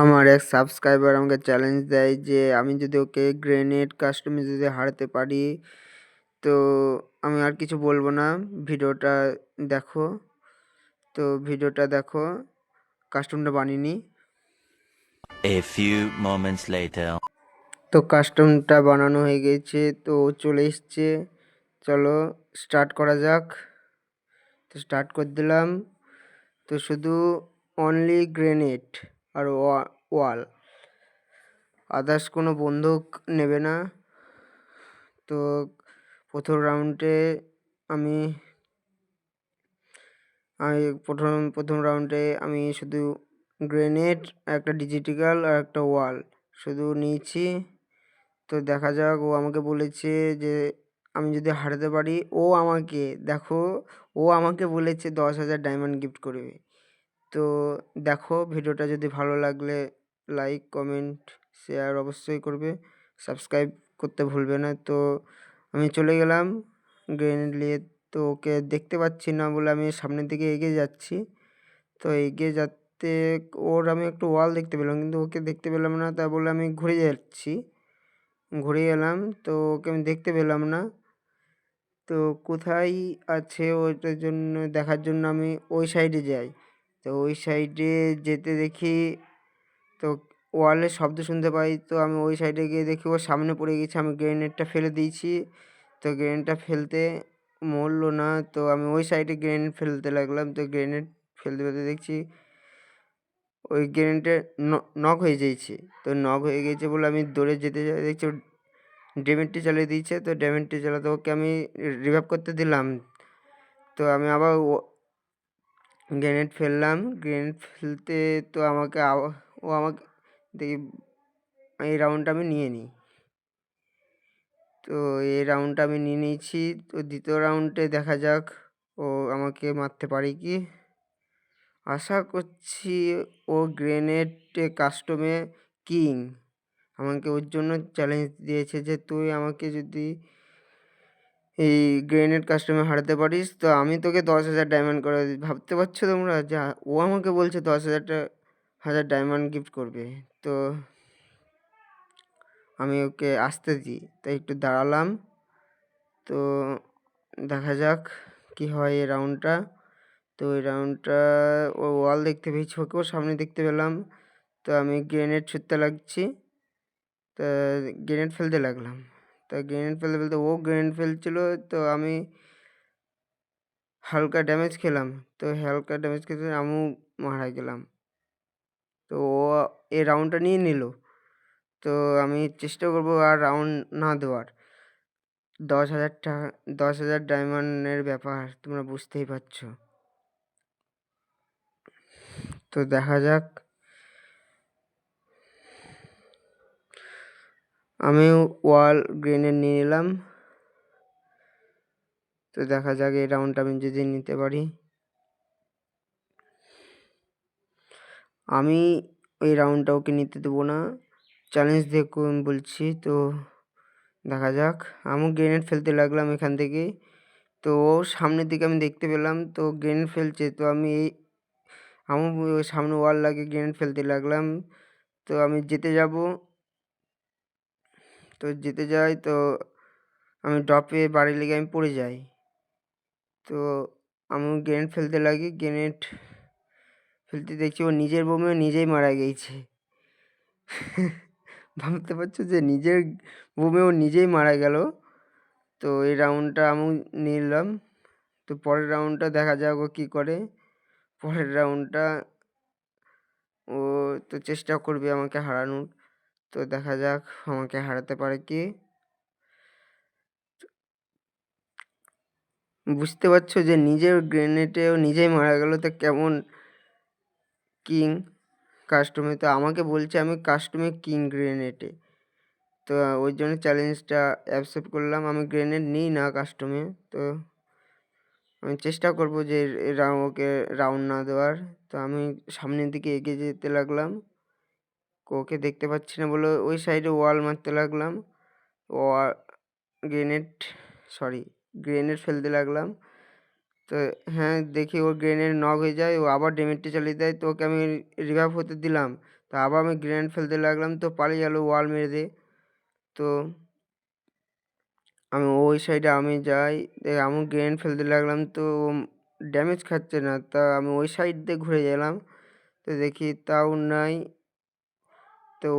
আমার এক সাবস্ক্রাইবার আমাকে চ্যালেঞ্জ দেয় যে আমি যদি ওকে গ্রেনেড কাস্টমে যদি হারাতে পারি তো আমি আর কিছু বলব না। ভিডিওটা দেখো। তো ভিডিওটা দেখো। কাস্টমটা বানিয়ে নিই। A few moments later. তো কাস্টমটা বানানো হয়ে গেছে তো ও চলে এসছে। চলো স্টার্ট করা যাক। তো স্টার্ট করে দিলাম। তো শুধু অনলি গ্রেনেড আর ওয়াল আদার্স কোনো বন্দুক নেবে না। তো প্রথম রাউন্ডে আমি আমি প্রথম প্রথম রাউন্ডে আমি শুধু গ্রেনেড একটা ডিজিটাল আর একটা ওয়াল শুধু নিয়েছি। তো দেখা যাক, ও আমাকে বলেছে যে আমি যদি হারাতে পারি, ও আমাকে, দেখো, ও আমাকে বলেছে দশ হাজার ডায়মন্ড গিফট করবে। তো দেখো ভিডিওটা যদি ভালো লাগলে লাইক কমেন্ট শেয়ার অবশ্যই করবে। সাবস্ক্রাইব করতে ভুলবে না। তো আমি চলে গেলাম। গ্রেনেড নিয়ে তো ওকে দেখতে পাচ্ছি না বলে আমি সামনের দিকে এগিয়ে যাচ্ছি। তো এগিয়ে যাতে ওর আমি একটু ওয়াল দেখতে পেলাম কিন্তু ওকে দেখতে পেলাম না তা বলে আমি ঘুরে যাচ্ছি। ঘুরে গেলাম তো ওকে আমি দেখতে পেলাম না। তো কোথায় আছে ওইটার জন্য দেখার জন্য আমি ওই সাইডে যাই। তো ওই সাইডে যেতে দেখি তো ওয়ালের শব্দ শুনতে পাই তো আমি ওই সাইডে গিয়ে দেখি ও সামনে পড়ে গেছে আমি গ্রেনেডটা ফেলে দিয়েছি তো গ্রেনেডটা ফেলতে মরলো না তো আমি ওই সাইডে গ্রেনেড ফেলতে লাগলাম তো গ্রেনেড ফেলতে ফেলতে দেখছি ওই গ্রেনেডটা নক হয়ে যাইছে তো নক হয়ে গেছে বলে আমি দৌড়ে যেতে যাই দেখছি ড্যামেজটি চালিয়ে দিয়েছে তো ড্যামেজটি চালাতে ওকে আমি রিভাইভ করতে দিলাম তো আমি আবার গ্রেনেড ফেললাম। গ্রেনেড ফেলতে তো আমাকে ও আমাকে, দেখি, এই রাউন্ডটা আমি নিয়ে নিই। তো এই রাউন্ডটা আমি নিয়ে নিয়েছি। তো দ্বিতীয় রাউন্ডে দেখা যাক, ও আমাকে মারতে পারে কি? আশা করছি ও গ্রেনেড কাস্টমে কিং আমাকে ওর জন্য চ্যালেঞ্জ দিয়েছে যে, তুই আমাকে যদি এই গ্রেনেড কাস্টমে হারাতে পারিস। তো আমি তোকে দশ হাজার ডায়মন্ড করে ভাবতে পারছ তোমরা? যা, ও আমাকে বলছে দশ হাজারটা হাজার ডায়মন্ড গিফট করবে। তো আমি ওকে আসতে দিই। তাই একটু দাঁড়ালাম। তো দেখা যাক কি হয় এই রাউন্ডটা তো এই রাউন্ডটা ও ওয়াল দেখতে পেয়েছি ওকেও সামনে দেখতে পেলাম। তো আমি গ্রেনেড ছুটতে লাগছি। তা গ্রেনেড ফেলতে লাগলাম। তা গ্রেনেড ফেলতে ফেলতে, ও গ্রেনেড ফেলছিল, তো আমি হালকা ড্যামেজ খেলাম। তো হালকা ড্যামেজ খেতে আমিও মারা গেলাম। তো ও এই রাউন্ডটা নিয়ে নিল। তো আমি চেষ্টা করব আর রাউন্ড না দেওয়ার। দশ হাজার টাকা দশ হাজার ডায়মন্ডের ব্যাপার তোমরা বুঝতেই পারছ। তো দেখা যাক। আমি ওয়াল গ্রেনেড নিয়ে নিলাম। তো দেখা যাক এই রাউন্ডটা আমি যদি নিতে পারি। আমি ওই রাউন্ডটা ওকে নিতে দেবো না? চ্যালেঞ্জ দেখুন বলছি, তো দেখা যাক। আমি গ্রেনেড ফেলতে লাগলাম এখান থেকে। তো সামনের দিকে আমি দেখতে পেলাম, তো গ্রেনেড ফেলছে। তো আমি এই আমি সামনে ওয়াল লাগে গ্রেনেড ফেলতে লাগলাম। তো আমি যেতে যাব। তো যেতে যাই তো আমি ড্রপে বাড়ি লেগে আমি পড়ে যাই। তো আমি গ্রেনেড ফেলতে লাগি গ্রেনেড ফেলতে দেখছি ও নিজের বোমেও নিজেই মারা গিয়েছে ভাবতে পারছ যে নিজের বোমেও নিজেই মারা গেল? তো এই রাউন্ডটা আমি নিলাম। তো পরের রাউন্ডটা দেখা যাক ও কী করে। পরের রাউন্ডটা ও তো চেষ্টা করবে আমাকে হারানোর। তো দেখা যাক আমাকে হারাতে পারে কি। বুঝতে পারছ যে নিজের গ্রেনেডেও নিজেই মারা গেল তো কেমন কিং? কাস্টমে তো আমাকে বলছে আমি কাস্টমে কিং গ্রেনেডে। তো ওই জন্য চ্যালেঞ্জটা অ্যাকসেপ্ট করলাম। আমি গ্রেনেড নিই না কাস্টমে, তো আমি চেষ্টা করব যে ওকে রাউন্ড না দেওয়ার। তো আমি সামনের দিকে এগিয়ে যেতে লাগলাম। ওকে দেখতে পাচ্ছি না বলে ওই সাইডে ওয়াল মারতে লাগলাম। ওয়াল গ্রেনেড সরি গ্রেনেড ফেলতে লাগলাম। তো হ্যাঁ দেখি ও গ্রেনেড নক হয়ে যায়, ও আবার ড্যামেজটা চালিয়ে দেয়। তো ওকে আমি রিভাইভ হতে দিলাম। তো আবার আমি গ্রেনেড ফেলতে লাগলাম, তো পালিয়ে গেল ওয়াল মেরে দিয়ে। তো আমি ওই সাইডে আমি যাই আমি গ্রেনেড ফেলতে লাগলাম, তো ড্যামেজ খাচ্ছে না। তা আমি ওই সাইড দিয়ে ঘুরে গেলাম। তো দেখি তাও নাই। তো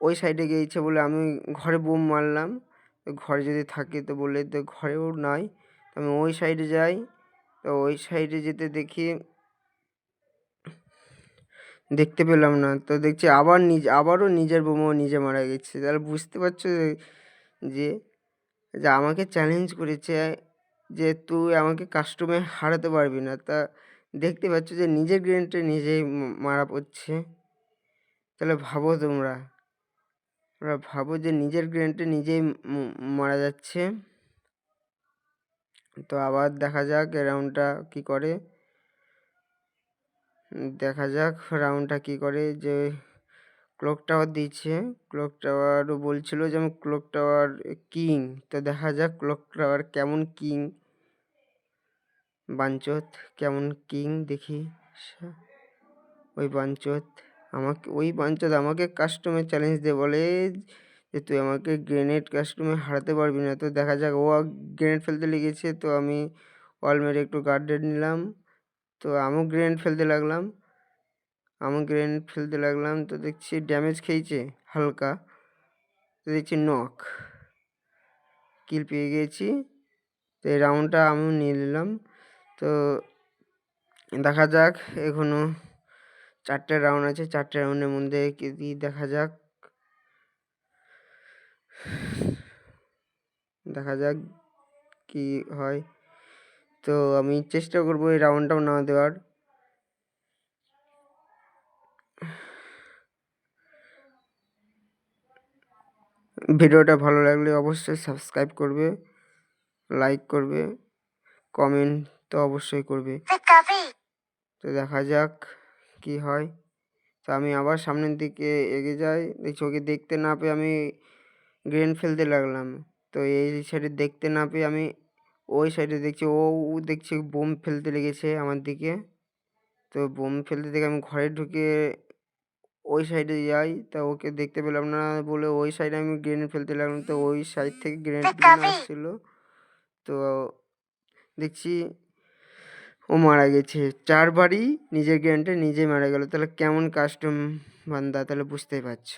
ওই সাইডে গিয়েছে বলে আমি ঘরে বোম মারলাম। তো ঘরে যদি থাকে তো বলে তো ঘরেও নাই। তো আমি ওই সাইডে যাই। তো ওই সাইডে যেতে দেখি দেখতে পেলাম না। তো দেখছি আবার নিজ, আবারও নিজের বোমাও নিজে মারা গেছে। তাহলে বুঝতে পারছ যে- যে আমাকে চ্যালেঞ্জ করেছে যে তুই আমাকে কাস্টমে হারাতে পারবি না। তা দেখতে পাচ্ছ যে নিজের গ্রেনেডটা নিজেই মারা পড়ছে। তাহলে ভাবো তোমরা। তোমরা ভাবো যে নিজের গ্রেনেডটা নিজেই মারা যাচ্ছে। তো আবার দেখা যাক রাউন্ডটা কী করে। দেখা যাক রাউন্ডটা কী করে যে ক্লক টাওয়ার দিচ্ছে। ক্লক টাওয়ারও বলছিল যে আমি ক্লক টাওয়ার কিং তো দেখা যাক ক্লক টাওয়ার কেমন কিং বাঞ্চত কেমন কিং দেখি। ওই বাঞ্চত। আমাকে, ওই বাঞ্চত আমাকে কাস্টমে চ্যালেঞ্জ দিয়ে বলে যে, তুই আমাকে গ্রেনেড কাস্টমে হারাতে পারবি না। তো দেখা যাক, ও গ্রেনেড ফেলতে লেগেছে। তো আমি ওয়াল মেরে একটু গার্ডেড নিলাম। তো আমিও গ্রেনেড ফেলতে লাগলাম। আমি গ্রেনেড ফেলতে লাগলাম। তো দেখছি ড্যামেজ খেয়েছে হালকা। তো দেখছি নক কিল পেয়ে গেছি। তো এই রাউন্ডটা আমিও নিয়ে নিলাম। তো দেখা যাক, এখনও চারটে রাউন্ড আছে চারটে রাউন্ডের মধ্যে কি কি দেখা যাক। দেখা যাক কি হয়। তো আমি চেষ্টা করব এই রাউন্ডটাও না দেওয়ার। ভিডিওটা ভালো লাগলে অবশ্যই সাবস্ক্রাইব করবে লাইক করবে কমেন্ট তো অবশ্যই করবে। তো দেখা যাক। কি হয়? তো আমি আবার সামনের দিকে এগিয়ে যাই। দেখছি ওকে দেখতে না পেয়ে আমি গ্রেন ফেলতে লাগলাম। তো এই সাইডে দেখতে না পেয়ে আমি ওই সাইডে দেখছি ও দেখছি বোম ফেলতে লেগেছে আমার দিকে। তো বোম ফেলতে দেখে আমি ঘরে ঢুকে ওই সাইডে যাই। তা ওকে দেখতে পেলাম না বলে ওই সাইডে আমি গ্রেনেড ফেলতে লাগলাম। তো ওই সাইড থেকে গ্রেনেড আসছিল। তো দেখছি ও মারা গেছে। চারবারই নিজের গ্রেনেডটা নিজে মারা গেল। তাহলে কেমন কাস্টম বান্দা? তাহলে বুঝতেই পারছ।